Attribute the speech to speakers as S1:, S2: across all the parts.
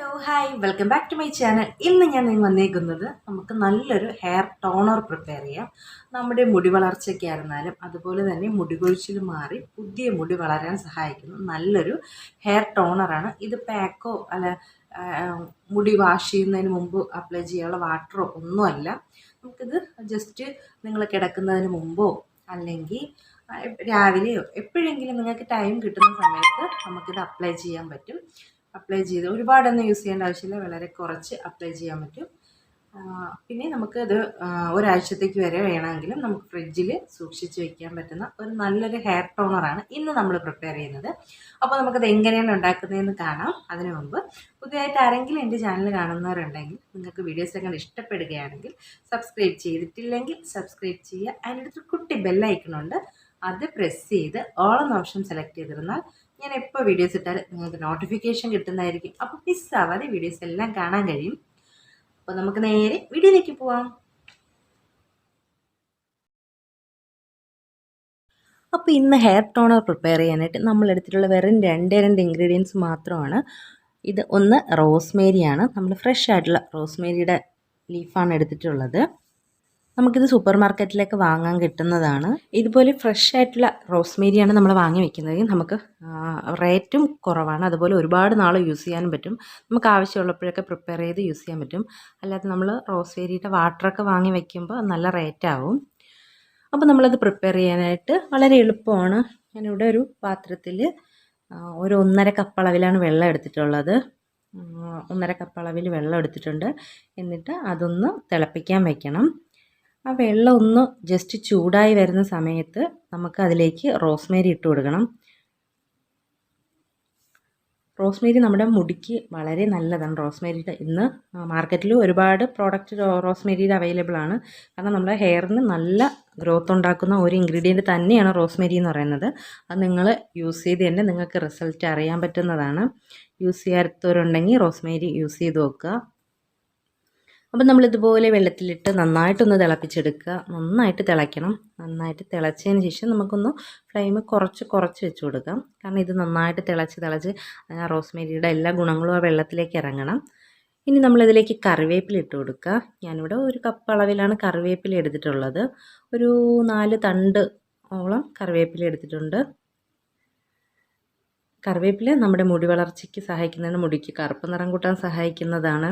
S1: Hello hi welcome back to my channel ഇന്ന് ഞാൻ വന്നേക്കുന്നത് നമുക്ക് നല്ലൊരു ഹെയർ ടോണർ പ്രിപ്പയർ ചെയ്യാം. നമ്മുടെ മുടി വളർച്ചയ്ക്ക് ആയിരുന്നാലും അതുപോലെ തന്നെ മുടി കൊഴിച്ചിൽ മാറി പുതിയ മുടി വളരാൻ സഹായിക്കുന്ന. നല്ലൊരു ഹെയർ ടോണറാണ് ഇത് പാക്കോ അല്ല മുടി വാഷ് ചെയ്യുന്നതിന് മുമ്പ് അപ്ലൈ ചെയ്യാനുള്ള വാട്ടറോ ഒന്നുമല്ല നമുക്കിത് ജസ്റ്റ് നിങ്ങൾ കിടക്കുന്നതിന് മുമ്പോ അല്ലെങ്കിൽ രാവിലെയോ എപ്പോഴെങ്കിലും നിങ്ങൾക്ക് ടൈം കിട്ടുന്ന സമയത്ത് നമുക്കിത് അപ്ലൈ ചെയ്യാൻ പറ്റും. അപ്ലൈ ചെയ്ത് ഒരുപാടൊന്നും യൂസ് ചെയ്യേണ്ട ആവശ്യമില്ല. വളരെ കുറച്ച് അപ്ലൈ ചെയ്യാൻ പറ്റും. പിന്നെ നമുക്കത് ഒരാഴ്ചത്തേക്ക് വരെ വേണമെങ്കിലും നമുക്ക് ഫ്രിഡ്ജിൽ സൂക്ഷിച്ച് വയ്ക്കാൻ പറ്റുന്ന ഒരു നല്ലൊരു ഹെയർ ടോണറാണ് ഇന്ന് നമ്മൾ പ്രിപ്പയർ ചെയ്യുന്നത്. അപ്പോൾ നമുക്കത് എങ്ങനെയാണ് ഉണ്ടാക്കുന്നതെന്ന് കാണാം. അതിനു മുമ്പ് പുതിയതായിട്ട് ആരെങ്കിലും എന്റെ ചാനൽ കാണുന്നവരുണ്ടെങ്കിൽ നിങ്ങൾക്ക് വീഡിയോസ് അങ്ങനെ ഇഷ്ടപ്പെടുകയാണെങ്കിൽ സബ്സ്ക്രൈബ് ചെയ്തിട്ടില്ലെങ്കിൽ സബ്സ്ക്രൈബ് ചെയ്യുക. അതിന്റെ അടുത്ത് കുട്ടി ബെല്ലൈക്കണുണ്ട് അത് പ്രസ് ചെയ്ത് ഓൾ എന്ന ഓപ്ഷൻ സെലക്ട് ചെയ്തിരുന്നാൽ ഞാൻ എപ്പോൾ വീഡിയോസ് ഇട്ടാലും നിങ്ങൾക്ക് നോട്ടിഫിക്കേഷൻ കിട്ടുന്നതായിരിക്കും. അപ്പോൾ മിസ്സാവാതെ വീഡിയോസ് എല്ലാം കാണാൻ കഴിയും. അപ്പോൾ നമുക്ക് നേരെ വീഡിയോയിലേക്ക് പോവാം. അപ്പോൾ ഇന്ന് ഹെയർ ടോണർ പ്രിപ്പയർ ചെയ്യാനായിട്ട് നമ്മൾ എടുത്തിട്ടുള്ള വെറും രണ്ടേ രണ്ട് ഇൻഗ്രീഡിയൻസ് മാത്രമാണ്. ഇത് ഒന്ന് റോസ്മേരിയാണ് നമ്മൾ ഫ്രഷ് ആയിട്ടുള്ള റോസ്മേരിയുടെ ലീഫാണ് എടുത്തിട്ടുള്ളത്. നമുക്കിത് സൂപ്പർ മാർക്കറ്റിലേക്ക് വാങ്ങാൻ കിട്ടുന്നതാണ്. ഇതുപോലെ ഫ്രഷ് ആയിട്ടുള്ള റോസ്മേരിയാണ് നമ്മൾ വാങ്ങി വെക്കുന്നത്. നമുക്ക് റേറ്റും കുറവാണ്. അതുപോലെ ഒരുപാട് നാൾ യൂസ് ചെയ്യാനും പറ്റും. നമുക്ക് ആവശ്യമുള്ളപ്പോഴൊക്കെ പ്രിപ്പയർ ചെയ്ത് യൂസ് ചെയ്യാൻ പറ്റും. അല്ലാതെ നമ്മൾ റോസ്മേരിയുടെ വാട്ടറൊക്കെ വാങ്ങി വെക്കുമ്പോൾ നല്ല റേറ്റ് ആവും. അപ്പോൾ നമ്മളത് പ്രിപ്പയർ ചെയ്യാനായിട്ട് വളരെ എളുപ്പമാണ്. ഞാനിവിടെ ഒരു പാത്രത്തിൽ ഒരു ഒന്നര കപ്പ് അളവിലാണ് വെള്ളം എടുത്തിട്ടുള്ളത്. ഒന്നര കപ്പ് അളവിൽ വെള്ളം എടുത്തിട്ടുണ്ട്. എന്നിട്ട് അതൊന്ന് തിളപ്പിക്കാൻ വെക്കണം. ആ വെള്ളം ഒന്ന് ജസ്റ്റ് ചൂടായി വരുന്ന സമയത്ത് നമുക്ക് അതിലേക്ക് റോസ്മേരി ഇട്ട് കൊടുക്കണം. റോസ്മേരി നമ്മുടെ മുടിക്ക് വളരെ നല്ലതാണ്. റോസ്മേരിയുടെ ഇന്ന് മാർക്കറ്റിൽ ഒരുപാട് പ്രോഡക്റ്റ് റോസ്മേരിയുടെ അവൈലബിൾ ആണ്. കാരണം നമ്മുടെ ഹെയറിന് നല്ല ഗ്രോത്ത് ഉണ്ടാക്കുന്ന ഒരു ഇൻഗ്രീഡിയന്റ് തന്നെയാണ് റോസ്മേരി എന്ന് പറയുന്നത്. അത് നിങ്ങൾ യൂസ് ചെയ്ത് തന്നെ നിങ്ങൾക്ക് റിസൾട്ട് അറിയാൻ പറ്റുന്നതാണ്. യൂസ് ചെയ്യാത്തവരുണ്ടെങ്കിൽ റോസ്മേരി യൂസ് ചെയ്ത് നോക്കുക. അപ്പം നമ്മളിതുപോലെ വെള്ളത്തിലിട്ട് നന്നായിട്ടൊന്ന് തിളപ്പിച്ചെടുക്കുക. നന്നായിട്ട് തിളയ്ക്കണം. നന്നായിട്ട് തിളച്ചതിന് ശേഷം നമുക്കൊന്ന് ഫ്ലെയിം കുറച്ച് കുറച്ച് വെച്ച് കൊടുക്കാം. കാരണം ഇത് നന്നായിട്ട് തിളച്ച് തിളച്ച് ആ റോസ്മേരിയുടെ എല്ലാ ഗുണങ്ങളും ആ വെള്ളത്തിലേക്ക് ഇറങ്ങണം. ഇനി നമ്മളിതിലേക്ക് കറിവേപ്പില ഇട്ട് കൊടുക്കുക. ഞാനിവിടെ ഒരു കപ്പ് അളവിലാണ് കറിവേപ്പില എടുത്തിട്ടുള്ളത്. ഒരു നാല് തണ്ട് ഓളം കറിവേപ്പില എടുത്തിട്ടുണ്ട്. കറിവേപ്പില നമ്മുടെ മുടി വളർച്ചയ്ക്ക് സഹായിക്കുന്നതാണ് മുടിക്ക് കറുപ്പ് നിറം കൂട്ടാൻ സഹായിക്കുന്നതാണ്.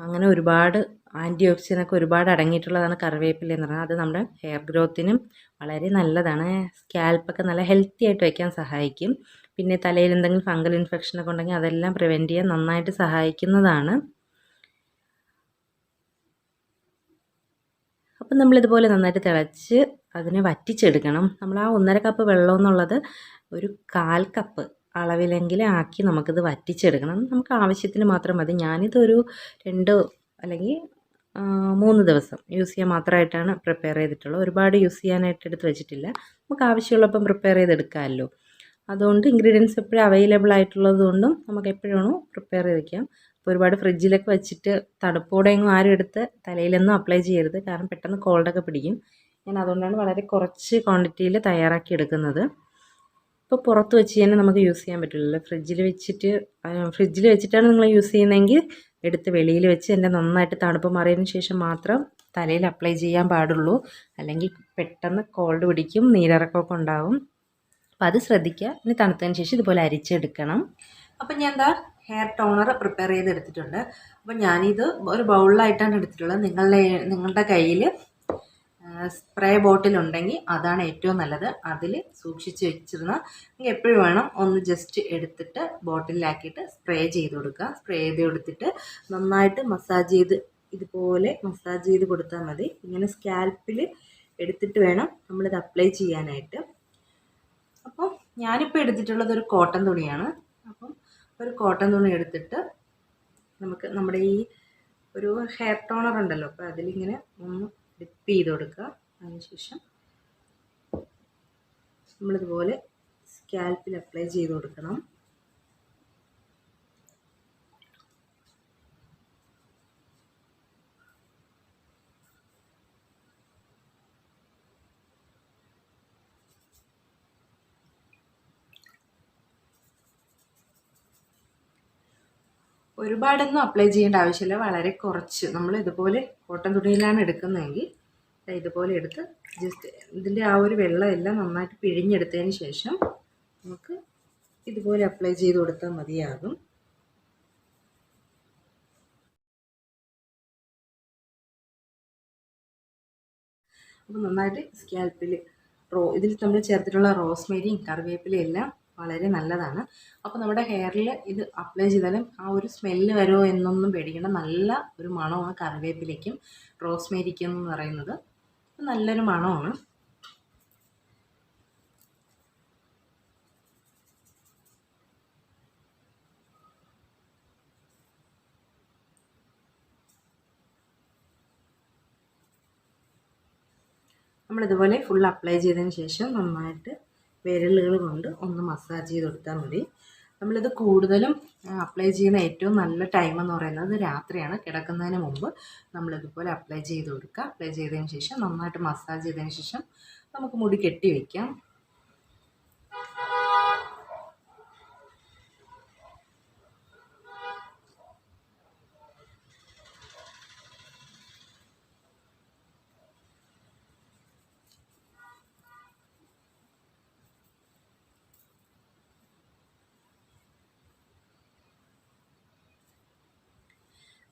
S1: അങ്ങനെ ഒരുപാട് ആന്റി ഓക്സിഡന്റൊക്കെ ഒരുപാട് അടങ്ങിയിട്ടുള്ളതാണ് കറിവേപ്പില എന്ന് പറഞ്ഞാൽ അത് നമ്മുടെ ഹെയർ ഗ്രോത്തിനും വളരെ നല്ലതാണ്. സ്കാൽപ്പൊക്കെ നല്ല ഹെൽത്തി ആയിട്ട് വയ്ക്കാൻ സഹായിക്കും. പിന്നെ തലയിൽ എന്തെങ്കിലും ഫംഗൽ ഇൻഫെക്ഷനൊക്കെ ഉണ്ടെങ്കിൽ അതെല്ലാം പ്രിവെന്റ് ചെയ്യാൻ നന്നായിട്ട് സഹായിക്കുന്നതാണ്. അപ്പം നമ്മളിതുപോലെ നന്നായിട്ട് തിളച്ച് അതിനെ വറ്റിച്ചെടുക്കണം. നമ്മൾ ആ ഒന്നര കപ്പ് വെള്ളം എന്നുള്ളത് ഒരു കാൽ കപ്പ് അളവിലെങ്കിലും ആക്കി നമുക്കിത് വറ്റിച്ചെടുക്കണം. നമുക്ക് ആവശ്യത്തിന് മാത്രം മതി. ഞാനിതൊരു രണ്ട് അല്ലെങ്കിൽ മൂന്ന് ദിവസം യൂസ് ചെയ്യാൻ മാത്രമായിട്ടാണ് പ്രിപ്പയർ ചെയ്തിട്ടുള്ളത്. ഒരുപാട് യൂസ് ചെയ്യാനായിട്ട് എടുത്ത് വെച്ചിട്ടില്ല. നമുക്ക് ആവശ്യമുള്ളപ്പം പ്രിപ്പയർ ചെയ്തെടുക്കാമല്ലോ. അതുകൊണ്ട് ഇൻഗ്രീഡിയൻസ് എപ്പോഴും അവൈലബിൾ ആയിട്ടുള്ളത് കൊണ്ടും നമുക്ക് എപ്പോഴാണോ പ്രിപ്പയർ ചെയ്ത് വയ്ക്കാം അപ്പോൾ ഒരുപാട് ഫ്രിഡ്ജിലൊക്കെ വെച്ചിട്ട് തണുപ്പോടെയൊന്നും ആരും എടുത്ത് തലയിലൊന്നും അപ്ലൈ ചെയ്യരുത്. കാരണം പെട്ടെന്ന് കോൾഡൊക്കെ പിടിക്കും. ഞാൻ അതുകൊണ്ടാണ് വളരെ കുറച്ച് ക്വാണ്ടിറ്റിയിൽ തയ്യാറാക്കി എടുക്കുന്നത്. ഇപ്പോൾ പുറത്ത് വെച്ച് തന്നെ നമുക്ക് യൂസ് ചെയ്യാൻ പറ്റില്ലല്ലോ. ഫ്രിഡ്ജിൽ വെച്ചിട്ട് ഫ്രിഡ്ജിൽ വെച്ചിട്ടാണ് നിങ്ങൾ യൂസ് ചെയ്യുന്നതെങ്കിൽ എടുത്ത് വെളിയിൽ വെച്ച് എന്റെ നന്നായിട്ട് തണുപ്പ് മാറിയതിന് ശേഷം മാത്രം തലയിൽ അപ്ലൈ ചെയ്യാൻ പാടുള്ളൂ. അല്ലെങ്കിൽ പെട്ടെന്ന് കോൾഡ് പിടിക്കും നീരിറക്കമൊക്കെ ഉണ്ടാവും. അപ്പം അത് ശ്രദ്ധിക്കുക. ഇനി തണുത്തതിന് ശേഷം ഇതുപോലെ അരിച്ചെടുക്കണം. അപ്പം ഞാൻ എന്താ ഹെയർ ടോണർ പ്രിപ്പയർ ചെയ്ത് എടുത്തിട്ടുണ്ട് അപ്പം ഞാനിത് ഒരു ബൗളിലായിട്ടാണ് എടുത്തിട്ടുള്ളത്. നിങ്ങളുടെ നിങ്ങളുടെ കയ്യിൽ സ്പ്രേ ബോട്ടിൽ ഉണ്ടെങ്കിൽ അതാണ് ഏറ്റവും നല്ലത്. അതിൽ സൂക്ഷിച്ച് വെച്ചിരുന്ന നിങ്ങൾക്ക് എപ്പോഴും വേണം ഒന്ന് ജസ്റ്റ് എടുത്തിട്ട് ബോട്ടിലാക്കിയിട്ട് സ്പ്രേ ചെയ്ത് കൊടുക്കുക. സ്പ്രേ ചെയ്ത് കൊടുത്തിട്ട് നന്നായിട്ട് മസാജ് ചെയ്ത് ഇതുപോലെ മസാജ് ചെയ്ത് കൊടുത്താൽ മതി. ഇങ്ങനെ സ്കാൽപ്പിൽ എടുത്തിട്ട് വേണം നമ്മളിത് അപ്ലൈ ചെയ്യാനായിട്ട്. അപ്പോൾ ഞാനിപ്പോൾ എടുത്തിട്ടുള്ളത് ഒരു കോട്ടൺ തുണിയാണ്. അപ്പം ഒരു കോട്ടൺ തുണി എടുത്തിട്ട് നമുക്ക് നമ്മുടെ ഈ ഒരു ഹെയർ ടോണർ ഉണ്ടല്ലോ. അപ്പോൾ അതിലിങ്ങനെ ഒന്ന് ഡിപ്പ് ചെയ്ത് കൊടുക്കുക അതിനുശേഷം നമ്മളിതുപോലെ സ്കാൽപ്പിൽ അപ്ലൈ ചെയ്ത് കൊടുക്കണം. ഒരുപാടൊന്നും അപ്ലൈ ചെയ്യേണ്ട ആവശ്യമില്ല. വളരെ കുറച്ച്. നമ്മൾ ഇതുപോലെ കോട്ടൺ തുണിയിലാണ് എടുക്കുന്നതെങ്കിൽ ഇതുപോലെ എടുത്ത് ജസ്റ്റ് ഇതിന്റെ ആ ഒരു വെള്ളമെല്ലാം നന്നായിട്ട് പിഴിഞ്ഞെടുത്തതിന് ശേഷം നമുക്ക് ഇതുപോലെ അപ്ലൈ ചെയ്ത് കൊടുത്താൽ മതിയാകും. അപ്പോൾ നന്നായിട്ട് സ്കാൽപ്പിൽ റോ ഇതിൽ നമ്മൾ ചേർത്തിട്ടുള്ള റോസ്മേരിയും കറിവേപ്പിലയും എല്ലാം വളരെ നല്ലതാണ്. അപ്പോൾ നമ്മുടെ ഹെയറിൽ ഇത് അപ്ലൈ ചെയ്താലും ആ ഒരു സ്മെല്ല് വരുമോ എന്നൊന്നും പേടിക്കേണ്ട. നല്ല ഒരു മണമാണ് കറിവേപ്പിലയ്ക്കും റോസ്മേരിക്കും എന്ന് പറയുന്നത്. നല്ലൊരു മണമാണ്. നമ്മളിതുപോലെ ഫുൾ അപ്ലൈ ചെയ്തതിന് ശേഷം നന്നായിട്ട് വിരലുകൾ കൊണ്ട് ഒന്ന് മസാജ് ചെയ്ത് കൊടുത്താൽ മതി. നമ്മളിത് കൂടുതലും അപ്ലൈ ചെയ്യുന്ന ഏറ്റവും നല്ല ടൈം എന്ന് പറയുന്നത് രാത്രിയാണ്. കിടക്കുന്നതിന് മുമ്പ് നമ്മളിതുപോലെ അപ്ലൈ ചെയ്ത് കൊടുക്കുക. അപ്ലൈ ചെയ്തതിന് ശേഷം നന്നായിട്ട് മസാജ് ചെയ്തതിന് ശേഷം നമുക്ക് മുടി കെട്ടി വയ്ക്കാം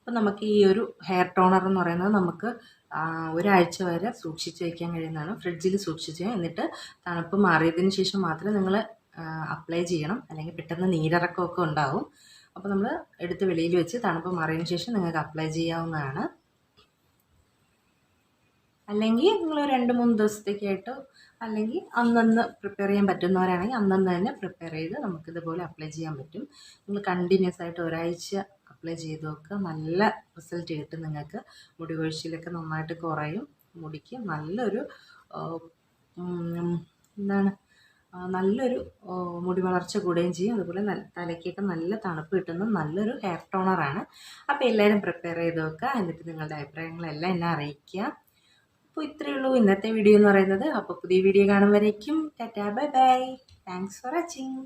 S1: അപ്പം നമുക്ക് ഈ ഒരു ഹെയർ ടോണർ എന്ന് പറയുന്നത് നമുക്ക് ഒരാഴ്ച വരെ സൂക്ഷിച്ച് വയ്ക്കാൻ കഴിയുന്നതാണ്. ഫ്രിഡ്ജിൽ സൂക്ഷിച്ച് എന്നിട്ട് തണുപ്പ് മാറിയതിന് ശേഷം മാത്രമേ നിങ്ങൾ അപ്ലൈ ചെയ്യണം. അല്ലെങ്കിൽ പെട്ടെന്ന് നീരിറക്കമൊക്കെ ഉണ്ടാവും. അപ്പോൾ നമ്മൾ എടുത്ത് വെളിയിൽ വെച്ച് തണുപ്പ് മാറിയതിന് ശേഷം നിങ്ങൾക്ക് അപ്ലൈ ചെയ്യാവുന്നതാണ്. അല്ലെങ്കിൽ നിങ്ങൾ രണ്ട് മൂന്ന് ദിവസത്തേക്കായിട്ട് അല്ലെങ്കിൽ അന്നന്ന് പ്രിപ്പയർ ചെയ്യാൻ പറ്റുന്നവരാണെങ്കിൽ അന്നന്ന് തന്നെ പ്രിപ്പയർ ചെയ്ത് നമുക്കിതുപോലെ അപ്ലൈ ചെയ്യാൻ പറ്റും. നിങ്ങൾ കണ്ടിന്യൂസ് ആയിട്ട് ഒരാഴ്ച അപ്ലൈ ചെയ്ത് നോക്കുക നല്ല റിസൾട്ട് കിട്ടും നിങ്ങൾക്ക്. മുടി കൊഴിച്ചിലൊക്കെ നന്നായിട്ട് കുറയും. മുടിക്ക് നല്ലൊരു എന്താണ് നല്ലൊരു മുടി വളർച്ച കൂടുകയും ചെയ്യും. അതുപോലെ തലയ്ക്കൊക്കെ നല്ല തണുപ്പ് കിട്ടുന്ന. നല്ലൊരു ഹെയർ ടോണറാണ് അപ്പോൾ എല്ലാവരും പ്രിപ്പയർ ചെയ്ത് നോക്കുക എന്നിട്ട് നിങ്ങളുടെ അഭിപ്രായങ്ങളെല്ലാം എന്നെ അറിയിക്കുക. അപ്പോൾ ഇത്രയേ ഉള്ളൂ ഇന്നത്തെ വീഡിയോ എന്ന് പറയുന്നത്. അപ്പോൾ പുതിയ video കാണുമ്പോഴേക്കും tata bye bye. Thanks for watching